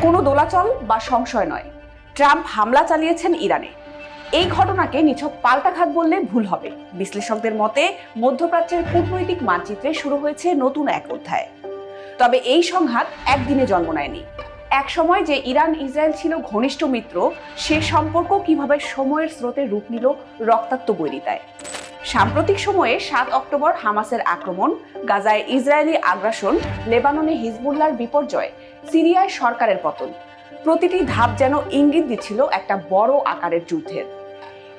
কোনো দোলাচল বা সংশয় নয়। ট্রাম্প হামলা চালিয়েছেন ইরানে। এই ঘটনাকে নিছক পাল্টাঘাত বললে ভুল হবে। বিশ্লেষকদের মতে, মধ্যপ্রাচ্যের কূটনৈতিক মানচিত্রে শুরু হয়েছে নতুন এক অধ্যায়। তবে এই সংঘাত একদিনে জন্ম নেয়নি। এক সময় যে ইরান ইসরায়েল ছিল ঘনিষ্ঠ মিত্র, সে সম্পর্ক কীভাবে সময়ের স্রোতে রূপ নিল রক্তাক্ত বৈরিতায়। সাম্প্রতিক সময়ে সাত অক্টোবর হামাসের আক্রমণ, গাজায় ইসরায়েলি আগ্রাসন, লেবাননে হিজবুল্লার বিপর্যয় সিরিয়ায় সরকারের পতন। প্রতিটি ধাপ যেন ইঙ্গিত দিচ্ছিল একটা বড় আকারের যুদ্ধের।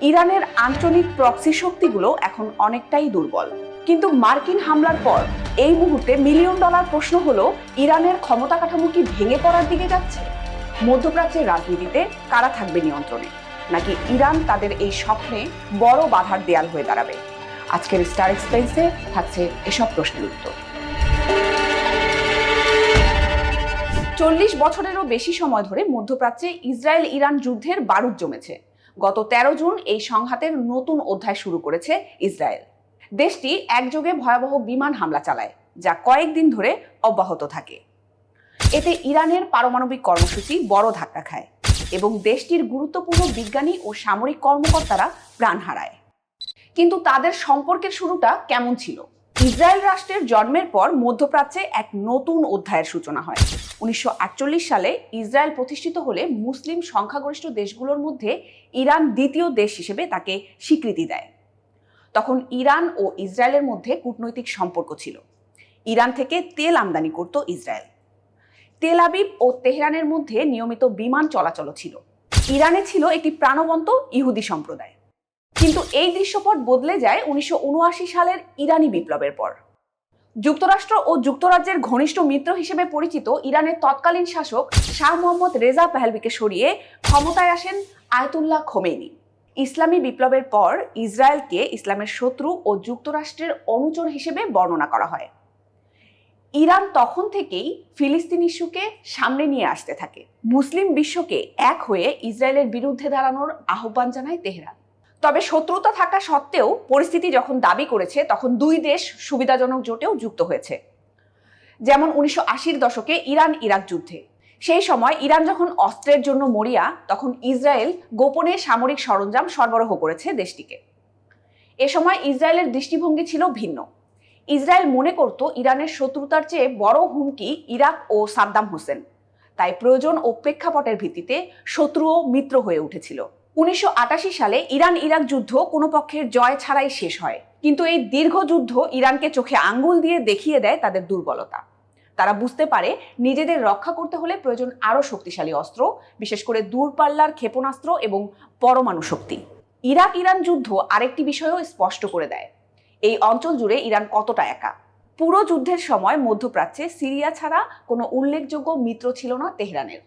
ইরানের আঞ্চলিক প্রক্সি শক্তিগুলো এখন অনেকটাই দুর্বল। কিন্তু মার্কিন হামলার পর এই মুহূর্তে মিলিয়ন ডলার প্রশ্ন হলো, ইরানের ক্ষমতা কাঠামো কি ভেঙে পড়ার দিকে যাচ্ছে? মধ্যপ্রাচ্যের রাজনীতিতে কারা থাকবে নিয়ন্ত্রণে? নাকি ইরান তাদের এই স্বপ্নে বড় বাধার দেয়াল হয়ে দাঁড়াবে? আজকের স্টার এক্সপ্রেসে থাকছে এসব প্রশ্নের উত্তর। চল্লিশ বছরেরও বেশি সময় ধরে মধ্যপ্রাচ্যে ইসরায়েল ইরান যুদ্ধের বারুদ জমেছে। গত তেরো জুন এই সংঘাতের নতুন অধ্যায় শুরু করেছে ইসরায়েল। দেশটি একযোগে ভয়াবহ বিমান হামলা চালায়, যা কয়েকদিন ধরে অব্যাহত থাকে। এতে ইরানের পারমাণবিক কর্মসূচি বড় ধাক্কা খায় এবং দেশটির গুরুত্বপূর্ণ বিজ্ঞানী ও সামরিক কর্মকর্তারা প্রাণ হারায়। কিন্তু তাদের সম্পর্কের শুরুটা কেমন ছিল? ইসরায়েল রাষ্ট্রের জন্মের পর মধ্যপ্রাচ্যে এক নতুন অধ্যায়ের সূচনা হয়। উনিশশো আটচল্লিশ সালে ইসরায়েল প্রতিষ্ঠিত হলে মুসলিম সংখ্যাগরিষ্ঠ দেশগুলোর মধ্যে ইরান দ্বিতীয় দেশ হিসেবে তাকে স্বীকৃতি দেয়। তখন ইরান ও ইসরায়েলের মধ্যে কূটনৈতিক সম্পর্ক ছিল। ইরান থেকে তেল আমদানি করত ইসরায়েল। তেল আবিব ও তেহরানের মধ্যে নিয়মিত বিমান চলাচল ছিল। ইরানে ছিল একটি প্রাণবন্ত ইহুদি সম্প্রদায়। কিন্তু এই দৃশ্যপট বদলে যায় উনিশশো উনআশি সালের ইরানি বিপ্লবের পর। যুক্তরাষ্ট্র ও যুক্তরাজ্যের ঘনিষ্ঠ মিত্র হিসেবে পরিচিত ইরানের তৎকালীন শাসক শাহ মোহাম্মদ রেজা পেহলভিকে সরিয়ে ক্ষমতায় আসেন আয়তুল্লাহ খোমেনি ইসলামী বিপ্লবের পর ইসরায়েলকে ইসলামের শত্রু ও যুক্তরাষ্ট্রের অনুচর হিসেবে বর্ণনা করা হয়। ইরান তখন থেকেই ফিলিস্তিন ইস্যুকে সামনে নিয়ে আসতে থাকে। মুসলিম বিশ্বকে এক হয়ে ইসরায়েলের বিরুদ্ধে দাঁড়ানোর আহ্বান জানায় তেহরান। তবে শত্রুতা থাকা সত্ত্বেও পরিস্থিতি যখন দাবি করেছে, তখন দুই দেশ সুবিধাজনক জোটেও যুক্ত হয়েছে। যেমন উনিশশো আশির দশকে ইরান ইরাক যুদ্ধে। সেই সময় ইরান যখন অস্ত্রের জন্য মরিয়া, তখন ইসরায়েল গোপনে সামরিক সরঞ্জাম সরবরাহ করেছে দেশটিকে। এ সময় ইসরায়েলের দৃষ্টিভঙ্গি ছিল ভিন্ন। ইসরায়েল মনে করত ইরানের শত্রুতার চেয়ে বড় হুমকি ইরাক ও সাদ্দাম হোসেন। তাই প্রয়োজন ও প্রেক্ষাপটের ভিত্তিতে শত্রু ও মিত্র হয়ে উঠেছিল। উনিশশো আটাশি সালে ইরান ইরাক যুদ্ধ কোনো পক্ষের জয় ছাড়াই শেষ হয়। কিন্তু এই দীর্ঘ যুদ্ধ ইরানকে চোখে আঙ্গুল দিয়ে দেখিয়ে দেয় তাদের দুর্বলতা। তারা বুঝতে পারে নিজেদের রক্ষা করতে হলে প্রয়োজন আরও শক্তিশালী অস্ত্র, বিশেষ করে দূরপাল্লার ক্ষেপণাস্ত্র এবং পরমাণু শক্তি। ইরাক ইরান যুদ্ধ আরেকটি বিষয়ও স্পষ্ট করে দেয়। এই অঞ্চল জুড়ে ইরান কতটা একা? পুরো যুদ্ধের সময় মধ্যপ্রাচ্যে সিরিয়া ছাড়া কোনো উল্লেখযোগ্য মিত্র ছিল না তেহরানের।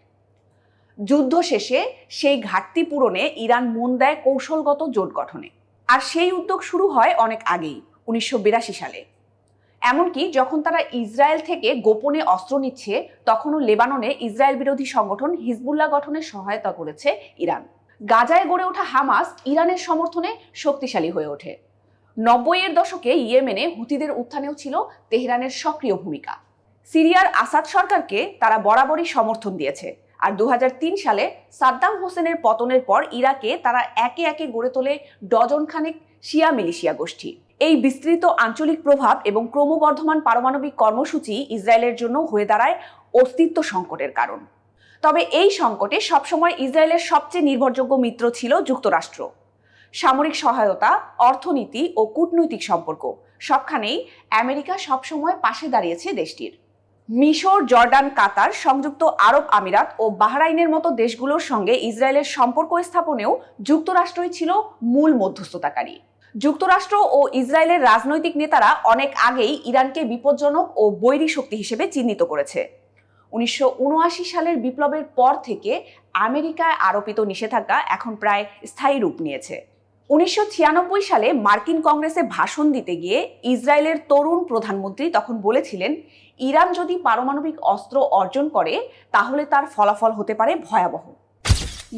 যুদ্ধ শেষে সেই ঘাটতি পূরণে ইরান মন দেয় কৌশলগত জোট গঠনে। আর সেই উদ্যোগ শুরু হয় অনেক আগেই, উনিশশো বিরাশি সালে। এমনকি যখন তারা ইসরায়েল থেকে গোপনে অস্ত্র নিচ্ছে, তখনও লেবাননে ইসরায়েল বিরোধী সংগঠন হিজবুল্লাহ গঠনে সহায়তা করেছে ইরান। গাজায় গড়ে ওঠা হামাস ইরানের সমর্থনে শক্তিশালী হয়ে ওঠে। নব্বইয়ের দশকে ইয়েমেনে হুতিদের উত্থানেও ছিল তেহরানের সক্রিয় ভূমিকা। সিরিয়ার আসাদ সরকারকে তারা বরাবরই সমর্থন দিয়েছে। আর দু হাজার তিন সালে সাদ্দাম হোসেনের পতনের পর ইরাকে তারা একে একে গড়ে তোলে ডজন খানেক শিয়া মিলিশিয়া গোষ্ঠী। এই বিস্তৃত আঞ্চলিক প্রভাব এবং ক্রমবর্ধমান পারমাণবিক কর্মসূচি ইসরায়েলের জন্য হয়ে দাঁড়ায় অস্তিত্ব সংকটের কারণ। তবে এই সংকটে সবসময় ইসরায়েলের সবচেয়ে নির্ভরযোগ্য মিত্র ছিল যুক্তরাষ্ট্র। সামরিক সহায়তা, অর্থনীতি ও কূটনৈতিক সম্পর্ক সবখানেই আমেরিকা সবসময় পাশে দাঁড়িয়েছে দেশটির। মিশর, জর্ডান, কাতার, সংযুক্ত আরব আমিরাত ও বাহরাইনের মতো দেশগুলোর সঙ্গে ইসরায়েলের সম্পর্ক স্থাপনেও যুক্তরাষ্ট্রই ছিল মূল মধ্যস্থতাকারী। যুক্তরাষ্ট্র ও ইসরায়েলের রাজনৈতিক নেতারা অনেক আগেই ইরানকে বিপজ্জনক ও বৈরী শক্তি হিসেবে চিহ্নিত করেছে। উনিশশো উনআশি সালের বিপ্লবের পর থেকে আমেরিকায় আরোপিত নিষেধাজ্ঞা এখন প্রায় স্থায়ী রূপ নিয়েছে। উনিশশো ছিয়ানব্বই সালে মার্কিন কংগ্রেসে ভাষণ দিতে গিয়ে ইসরায়েলের তরুণ প্রধানমন্ত্রী তখন বলেছিলেন, ইরান যদি পারমাণবিক অস্ত্র অর্জন করে, তাহলে তার ফলাফল হতে পারে ভয়াবহ।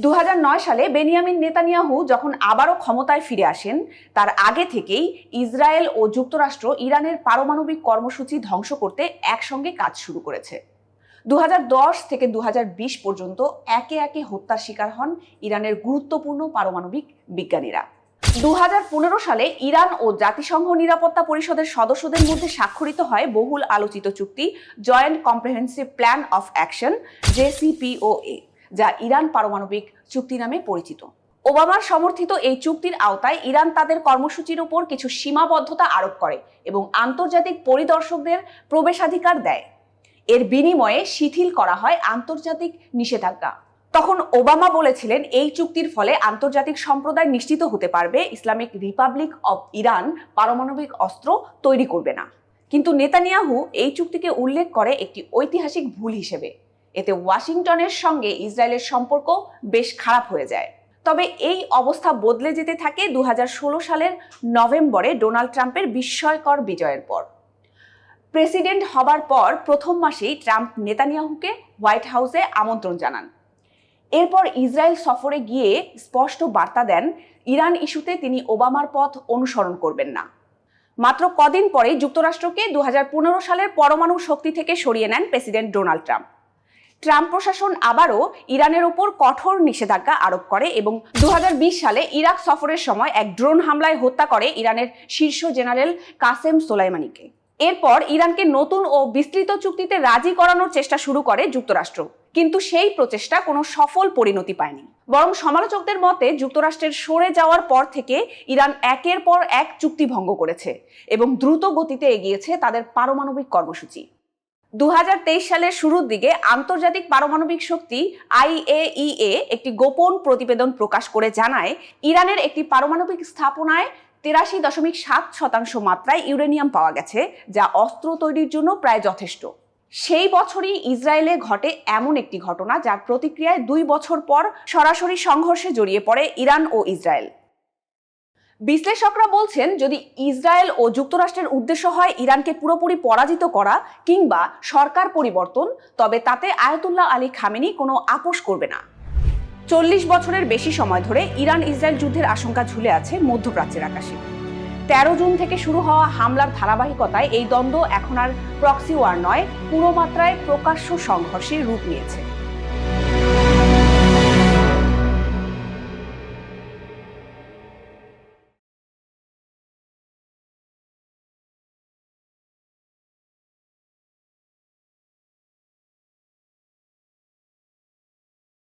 দু হাজার নয় সালে বেনিয়ামিন নেতানিয়াহু যখন আবারও ক্ষমতায় ফিরে আসেন, তার আগে থেকেই ইসরায়েল ও যুক্তরাষ্ট্র ইরানের পারমাণবিক কর্মসূচি ধ্বংস করতে একসঙ্গে কাজ শুরু করেছে। দু হাজার দশ থেকে দু হাজার বিশ পর্যন্ত একে একে হত্যার শিকার হন ইরানের গুরুত্বপূর্ণ পারমাণবিক বিজ্ঞানীরা। দু হাজার পনেরো সালে ইরান ও জাতিসংঘ নিরাপত্তা পরিষদের সদস্যদের মধ্যে স্বাক্ষরিত হয় বহুল আলোচিত চুক্তি joint comprehensive plan of action JCPOA যা ইরান পারমাণবিক চুক্তি নামে পরিচিত। ওবামার সমর্থিত এই চুক্তির আওতায় ইরান তাদের কর্মসূচির উপর কিছু সীমাবদ্ধতা আরোপ করে এবং আন্তর্জাতিক পরিদর্শকদের প্রবেশাধিকার দেয়। এর বিনিময়ে শিথিল করা হয় আন্তর্জাতিক নিষেধাজ্ঞা। তখন ওবামা বলেছিলেন এই চুক্তির ফলে আন্তর্জাতিক সম্প্রদায় নিশ্চিত হতে পারবে, ইসলামিক রিপাবলিক অব ইরান পারমাণবিক অস্ত্র তৈরি করবে না। কিন্তু নেতানিয়াহু এই চুক্তিকে উল্লেখ করে একটি ঐতিহাসিক ভুল হিসেবে। এতে ওয়াশিংটনের সঙ্গে ইসরায়েলের সম্পর্ক বেশ খারাপ হয়ে যায়। তবে এই অবস্থা বদলে যেতে থাকে দু হাজার ষোলো সালের নভেম্বরে ডোনাল্ড ট্রাম্পের বিস্ময়কর বিজয়ের পর। প্রেসিডেন্ট হবার পর প্রথম মাসেই ট্রাম্প নেতানিয়াহুকে হোয়াইট হাউসে আমন্ত্রণ জানান। এরপর ইসরায়েল সফরে গিয়ে স্পষ্ট বার্তা দেন, ইরান ইস্যুতে তিনি ওবামার পথ অনুসরণ করবেন না। মাত্র কদিন পরে যুক্তরাষ্ট্রকে দু হাজার পনেরো সালের পরমাণু শক্তি থেকে সরিয়ে নেন প্রেসিডেন্ট ডোনাল্ড ট্রাম্প। ট্রাম্প প্রশাসন আবারও ইরানের ওপর কঠোর নিষেধাজ্ঞা আরোপ করে এবং দু হাজার বিশ সালে ইরাক সফরের সময় এক ড্রোন হামলায় হত্যা করে ইরানের শীর্ষ জেনারেল কাসেম সোলাইমানিকে। এরপর ইরানকে নতুন ও বিস্তৃত চুক্তিতে রাজি করানোর চেষ্টা শুরু করে যুক্তরাষ্ট্র। কিন্তু সেই প্রচেষ্টা কোনো সফল পরিণতি পায়নি। বরং সমালোচকদের মতে যুক্তরাষ্ট্রের সরে যাওয়ার পর থেকে ইরান একের পর এক চুক্তি ভঙ্গ করেছে এবং দ্রুত গতিতে এগিয়েছে তাদের পারমাণবিক কর্মসূচি। দু হাজার তেইশ সালের শুরুর দিকে আন্তর্জাতিক পারমাণবিক শক্তি আইএইএ একটি গোপন প্রতিবেদন প্রকাশ করে জানায়, ইরানের একটি পারমাণবিক স্থাপনায় তেরাশি দশমিক সাত শতাংশ মাত্রায় ইউরেনিয়াম পাওয়া গেছে, যা অস্ত্র তৈরির জন্য প্রায় যথেষ্ট। সেই বছরই ইসরায়েলে ঘটে এমন একটি ঘটনা যার প্রতিক্রিয়ায় দুই বছর পর সরাসরি সংঘর্ষে জড়িয়ে পড়ে ইরান ও ইসরায়েল। বিশ্লেষকরা বলছেন, যদি ইসরায়েল ও যুক্তরাষ্ট্রের উদ্দেশ্য হয় ইরানকে পুরোপুরি পরাজিত করা কিংবা সরকার পরিবর্তন, তবে তাতে আয়াতুল্লাহ আলী খামেনি কোনো আপোষ করবে না। চল্লিশ বছরের বেশি সময় ধরে ইরান ইসরায়েল যুদ্ধের আশঙ্কা ঝুলে আছে মধ্যপ্রাচ্যের আকাশে। তেরো জুন থেকে শুরু হওয়া হামলার ধারাবাহিকতায় এই দ্বন্দ্ব এখন আর প্রক্সি ওয়ার নয়, পুরো মাত্রায় প্রকাশ্য সংঘর্ষের রূপ নিয়েছে।